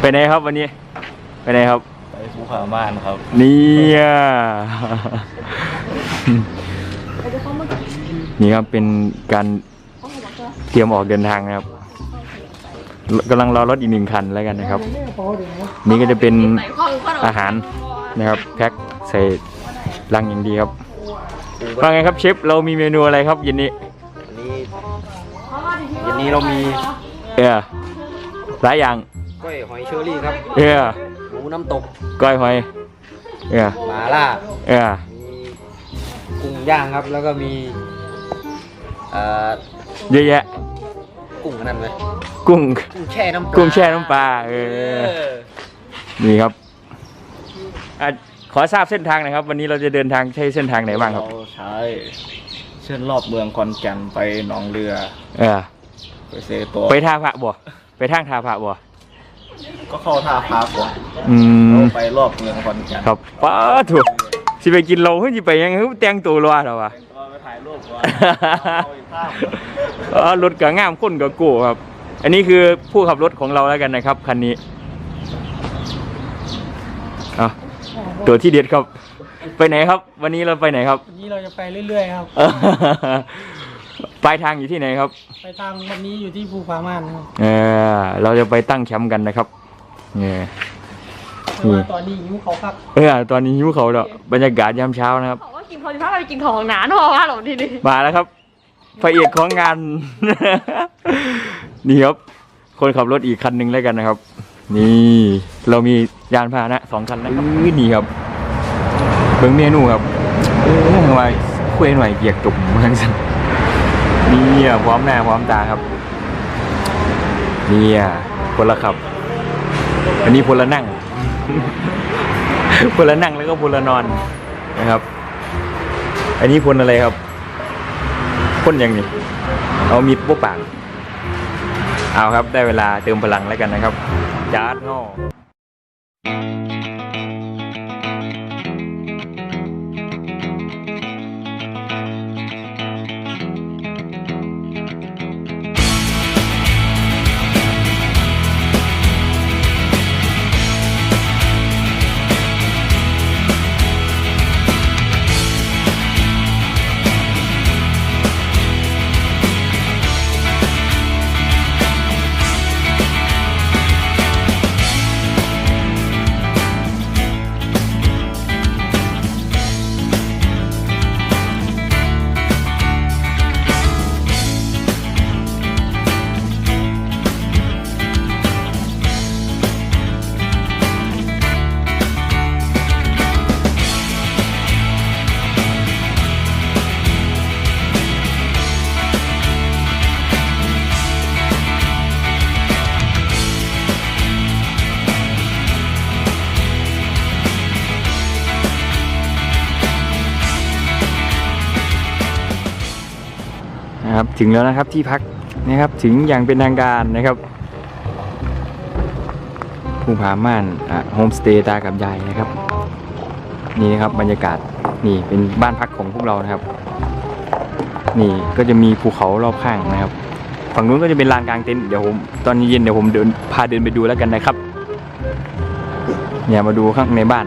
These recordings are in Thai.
ไหนครับวันนี้ ไปไหนครับ ไปภูผาม่านครับ เนี่ยนี่ครับเป็นการเตรียมออกเดินทางนะครับกำลังรอรถอีกหนึ่งคันแล้วกันนะครับ นี่ก็จะเป็นอาหารนะครับแพ็คใส่ลังอย่างดีครับว่าไงครับเชฟเรามีเมนูอะไรครับเย็นนี้วันนี้เรามีเออหลายอย่าง ก้อยหอยเชอรี่ครับเออหมูน้ำตกก้อยหอยเออหมาล่าเออมีกุ้งย่างครับ แล้วก็มีเอ่อเยอะแยะกุ้งอันนั่นไหมกุ้งกุ้งแช่น้ำปลากุ้งแช่น้ำปลาเอเอออนี่ครับอะขอทราบเส้นทางหนะครับ วันนี้เราจะเดินทางใช้เส้นทางไหนบ้างครับ เราใช้เส้นรอบเมืองคอนแก่นไปหนองเรือ เออ ไปเซตัวไปท่าพระบ่ไปทางท่าพระบ่ ก็เข้าท่าพาก่อนอืมเราไปรอบเมืองคอนแก่นครับป้าถูกสิไปกินโลขึ้นสิไปยังคือแต่งตัวรอดหรอวะก็ไปถ่ายรูปก่อนเอาอีกภาพเออรถก็งามคนก็โก้ครับ อันนี้คือผู้ขับรถของเราแล้วกันนะครับคันนี้เอาตัวที่เด็ดครับ ไปไหนครับ วันนี้เราไปไหนครับ วันนี้เราจะไปเรื่อยๆครับ ปลายทางอยู่ที่ไหนครับ ไปทางวันนี้อยู่ที่ภูผาม่านครับเออเราจะไปตั้งแคมป์กันนะครับเนี่ย แต่ว่าตอนนี้หิวเขาครับเออตอนนี้หิวเขาแล้วบรรยากาศยามเช้านะครับ บอกว่ากินพอดีพาไปกินของหนาหนอว่าหรอทีนี้มาแล้วครับพระเอกของงาน นี่ครับ คนขับรถอีกคันหนึ่งแล้วกันนะครับ นี่ เรามียานพาหนะสองคันนะครับอื้อนี่ครับเบิ่งเมนูครับเอ้ยทำไมคุยหน่อยเกียกจุ่มเหมือนกัน นี่อะพร้อมหน้าพร้อมตาครับนี่อะพลขับ อันนี้พลนั่งพลนั่งแล้วก็พลนอนนะครับ อันนี้พลอะไรครับพ่นยังนี่เอามีดปุ๊บปากเอาครับได้เวลาเติมพลังแล้วกันนะครับจาร์ดงอ นะครับ ถึงแล้วนะครับที่พักนะครับถึงอย่างเป็นทางการนะครับภูผาม่านโฮมสเตย์ตากับยายนะครับ นี่นะครับบรรยากาศนี่เป็นบ้านพักของพวกเรานะครับ นี่ก็จะมีภูเขารอบข้างนะครับ ฝั่งนู้นก็จะเป็นลานกลางเต็นท์เดี๋ยวผมตอนเย็นเดี๋ยวผมเดินพาเดินไปดูแล้วกันนะครับ เนี่ยมาดูข้างในบ้าน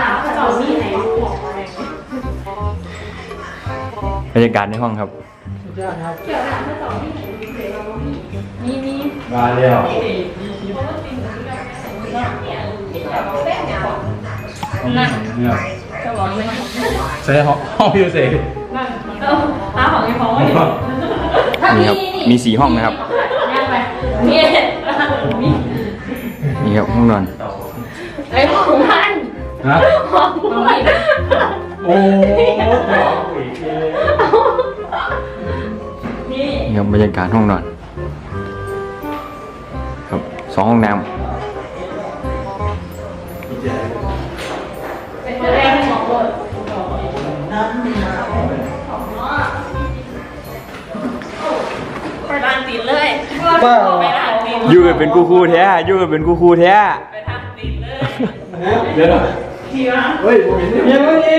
เกี่ยวหน้าเขาจะมีไหนรู้บอกมาเลยบรรยากาศในห้องครับสุดยอดครับเกี่ยวหน้าเขาจะมีมีมีมาแล้วนั่นเนี่ยจะบอกเลยใส่ห้องห้องพิเศษนั่นเออตาของไอ้พองไม่เห็นนี่ครับมีสี่ห้องนะครับ แยกไปมีมีนี่ครับห้องนอนไอ้ของมัน นะของมันโอ้นี่นี่ครับบรรยากาศห้องนอน ครับสองห้องน้เป็นแรงของรถไปร้านติดเลยไปร้านติดำอยู่กันเป็นกูคูแท้อยู่กันเป็นกูคูแท้ไปทางติดเลย เดี๋ยวนะ เฮ้ยผมเห็นยังไม่ดี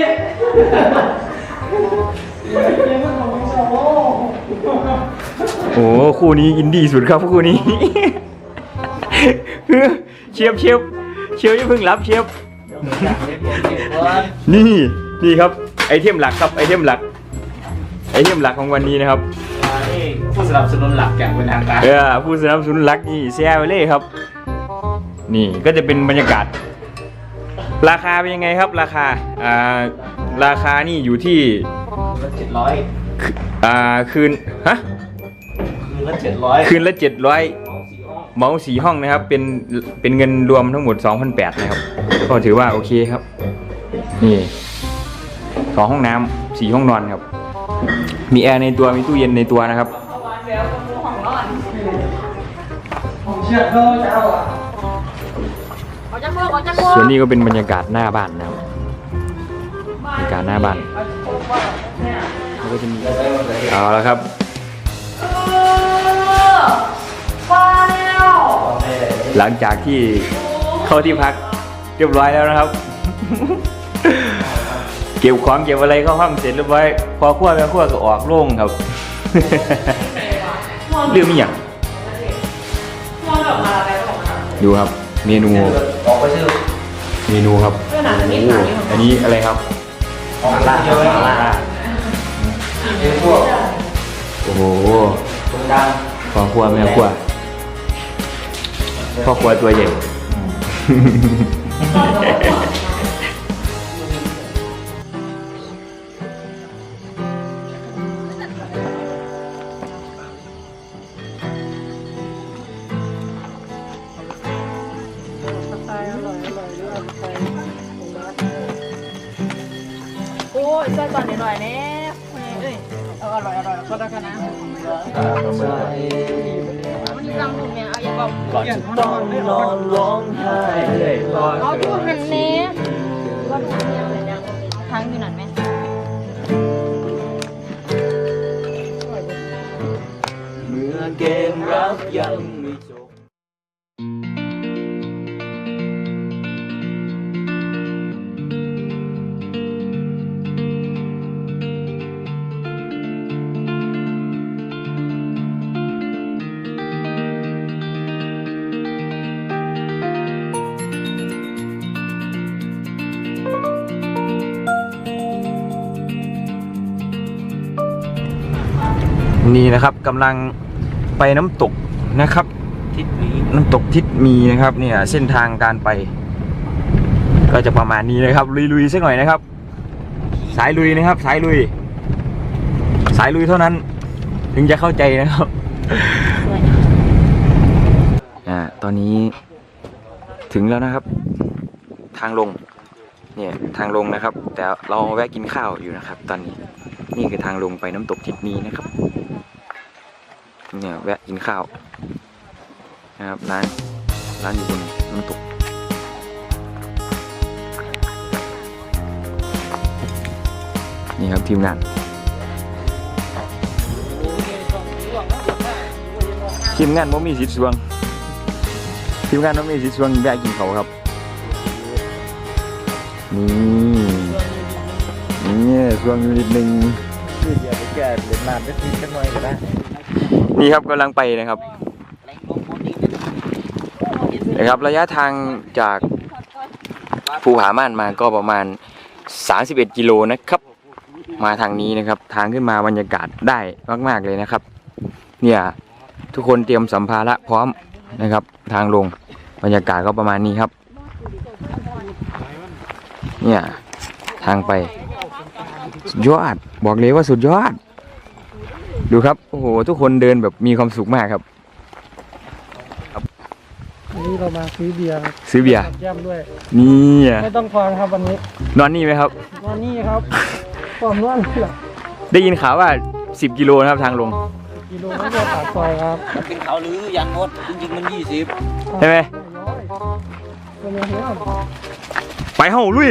ยังไม่ของเราโอ้โอ้คู่นี้อินดี้สุดครับคู่นี้เชียบเชียบเชียบอย่าเพิ่งรับเชียบนี่นี่ครับไอเทมหลักครับไอเทมหลักไอเทมหลักของวันนี้นะครับนี่ผู้สนับสนุนหลักอย่างเป็นทางการเออผู้สนับสนุนหลักนี่เซียเล่ครับ นี่ก็จะเป็นบรรยากาศ ราคาเป็นยังไงครับราคาอ่าราคานี่อยู่ที่เจ็ดร้อยอ่าคืนฮะคืนละเจ็ดร้อยคืนละเจ็ดร้อยเหมาสีห้องนะครับ เป็นเป็นเงินรวมทั้งหมด2,800นะครับ ก็ถือว่าโอเคครับ นี่สองห้องน้ำสี่ห้องนอนครับ มีแอร์ในตัวมีตู้เย็นในตัวนะครับเชื่อเขาจะเอาอะ ส่วนนี้ก็เป็นบรรยากาศหน้าบ้านนะครับบรรยากาศหน้าบ้านแล้วก็จะมีเอาแล้วครับว้าวหลังจากที่เข้าที่พักเรียบร้อยแล้วนะครับ เก็บของเก็บอะไรเข้าห้องเสร็จเรียบร้อยพอขั้วแม่ขั้วก็ออกโล่งครับเรื่องนี้อย่างดูครับ เมนูออกไปชื่อ เมนูครับโอ้โหอันนี้อะไรครับออกล่าเยอะมาล่าเป็นพวกโอ้โหตรงกลางพ่อครัวแม่ครัวพ่อครัวตัวใหญ่ส ช่วยก่อนหน่อยๆเนี่ยเอ้ยเอาอร่อยอร่อยก็แล้วกันนะมันจังถูกเนี่ยเอาอย่าบอกก่อนต้องนอนร้องไห้เลยเอาดูหันเนี้ยว่าดูเนี่ยเลยเนี่ยทางอยู่นั่นไหมเมื่อเกมรักยัง นี่นะครับกำลังไปน้ำตกนะครับ ทิศนี้น้ำตกทิศมีนะครับเนี่ยเส้นทางการไป ก็จะประมาณนี้นะครับลุยๆสักหน่อยนะครับ สายลุยนะครับ สายลุย สายลุยเท่านั้น ถึงจะเข้าใจนะครับอ่าตอนนี้ถึงแล้วนะครับ ทางลงเนี่ยทางลงนะครับ แต่เราแวะกินข้าวอยู่นะครับ ตอนนี้นี่คือทางลงไปน้ำตกทิศมีนะครับ เนี่ยแวะกินข้าวนะครับร้านร้านอยู่บนน้ำตกนี่ครับทีมงานทีมงานบ่มีสิทธิ์สวงทีมงานบ่มีสิทธิ์สวงแวะกินเขาวครับนี่นี่สวงอยู่นิดนึงคืออย่าไปแก้เล่นน้ำไปทีกันหน่อยก็ได้ นี่ครับกำลังไปนะครับนะครับ ระยะทางจากภูผาม่านมาก็ประมาณ 31 กิโลนะครับ มาทางนี้นะครับ ทางขึ้นมาบรรยากาศได้มาก ๆ เลยนะครับ เนี่ยทุกคนเตรียมสัมภาระพร้อมนะครับ ทางลงบรรยากาศก็ประมาณนี้ครับ เนี่ยทางไป สุดยอด บอกเลยว่าสุดยอด ดูครับ โอ้โห ทุกคนเดินแบบมีความสุขมากครับ วันนี้เรามาซื้อเบียร์ครับซื้อเบียร์แย่มด้วย นี่อะไม่ต้องฟังครับวันนี้นอนนี่ไหมครับวันนี้ครับความนวดเหรอได้ยินข่าวว่า 10 กิโลนะครับทางลง กิโลไม่เดียวปากซอยครับเป็นเขาหรือยังงดจริงๆมันยี่สิบใช่ไหม เป็นยังไงครับไปเฮ้าลุย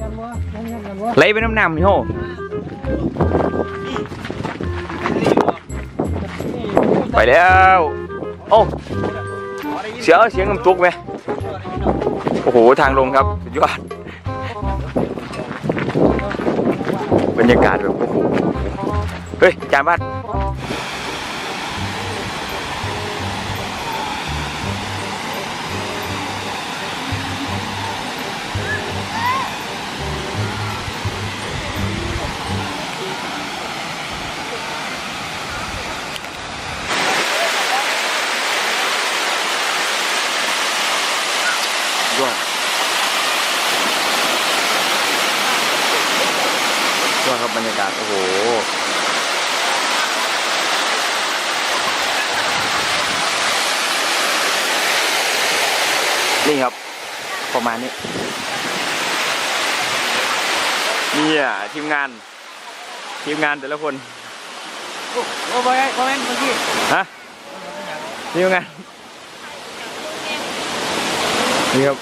ยันวะยันยันยันวะไหลไปน้ำน้ำนี่เฮ้า ไปแล้วโอ้เสียงเสียงน้ำตกไหมโอ้โหทางลงครับสุดยอดบรรยากาศแบบโอ้โหเฮ้ยจานวัด ยอดยอดครับบรรยากาศ โอ้โหนี่ครับ ประมาณนี้นี่อะทีมงาน ทีมงานแต่ละคนโอ้โหบอยบอยเมื่อกี้ฮะทีมงาน นี่ครับ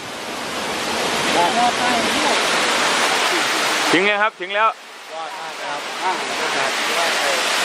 ถึงแล้วครับถึงแล้วยอดมากครับอะ